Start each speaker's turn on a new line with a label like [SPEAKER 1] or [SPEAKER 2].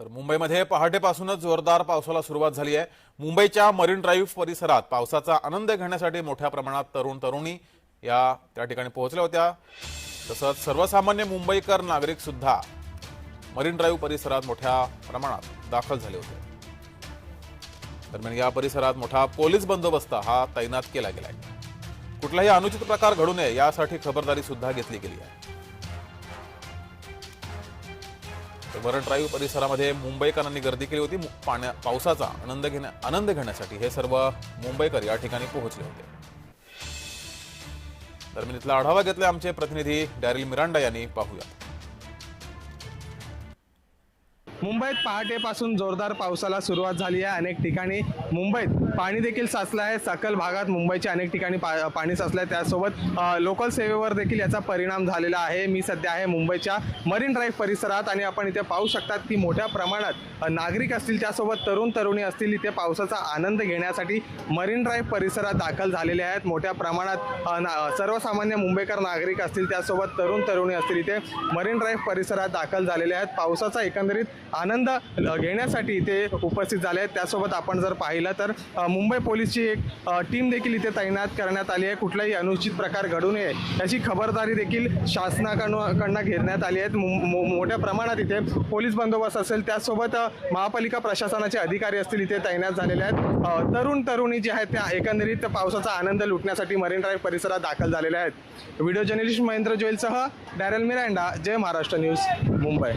[SPEAKER 1] तर मुंबईमध्ये पहाटेपासूनच जोरदार पावसाला सुरुवात झाली आहे. मुंबईच्या मरीन ड्राईव्ह परिसरात पावसाचा आनंद घेण्यासाठी मोठ्या प्रमाणात तरुण तरुणी या त्या ठिकाणी पोहोचल्या होत्या. तसंच सर्वसामान्य मुंबईकर नागरिक सुद्धा मरीन ड्राईव्ह परिसरात मोठ्या प्रमाणात दाखल झाले होते. दरम्यान या परिसरात मोठा पोलीस बंदोबस्त हा तैनात केला गेलाय. कुठलाही अनुचित प्रकार घडू नये यासाठी खबरदारी सुद्धा घेतली गेली आहे. वरण ड्राईव्ह परिसरामध्ये मुंबईकरांनी गर्दी केली होती. पाण्या पावसाचा आनंद घेण्या आनंद घेण्यासाठी हे सर्व मुंबईकर या ठिकाणी पोहोचले होते. दरम्यान इथला आढावा घेतला आमचे प्रतिनिधी डॅरिल मिरांडा यांनी. पाहूया
[SPEAKER 2] मुंबईत पहाटेपासून जोरदार पावसाला सुरुवात झाली आहे. अनेक ठिकाणी मुंबईत पाणी देखील साचलं आहे. सकल भागात मुंबईच्या अनेक ठिकाणी पा पाणी साचलं आहे. त्यासोबत लोकल सेवेवर देखील याचा परिणाम झालेला आहे. मी सध्या आहे मुंबईच्या मरीन ड्राईव्ह परिसरात आणि आपण इथे पाहू शकतात की मोठ्या प्रमाणात नागरिक असतील त्यासोबत तरुण तरुणी असतील इथे पावसाचा आनंद घेण्यासाठी मरीन ड्राईव्ह परिसरात दाखल झालेले आहेत. मोठ्या प्रमाणात ना- सर्वसामान्य मुंबईकर नागरिक असतील त्यासोबत तरुण तरुणी असतील इथे मरीन ड्राईव्ह परिसरात दाखल झालेले आहेत. पावसाचा एकंदरीत आनंद ल- घेण्यासाठी इथे उपस्थित झाले आहेत. त्यासोबत आपण जर पाहिलं तर मुंबई पोलीसची एक टीम देखील इथे तैनात करण्यात आली आहे. कुठलाही अनुचित प्रकार घडू नये याची खबरदारी देखील शासनाकडून घेण्यात आली आहेत मो- मो- मोठ्या प्रमाणात इथे पोलीस बंदोबस्त असेल. त्यासोबत महापालिका प्रशासनाचे अधिकारी असतील इथे तैनात झालेले आहेत. तरुण तरुणी जे आहेत त्या एकंदरीत पावसाचा आनंद लुटण्यासाठी मरीन ड्राईव्ह परिसरात दाखल झालेल्या आहेत. व्हिडिओ जर्नलिस्ट महेंद्र जोईलसह डॅरेल मिरांडा जय महाराष्ट्र न्यूज मुंबई.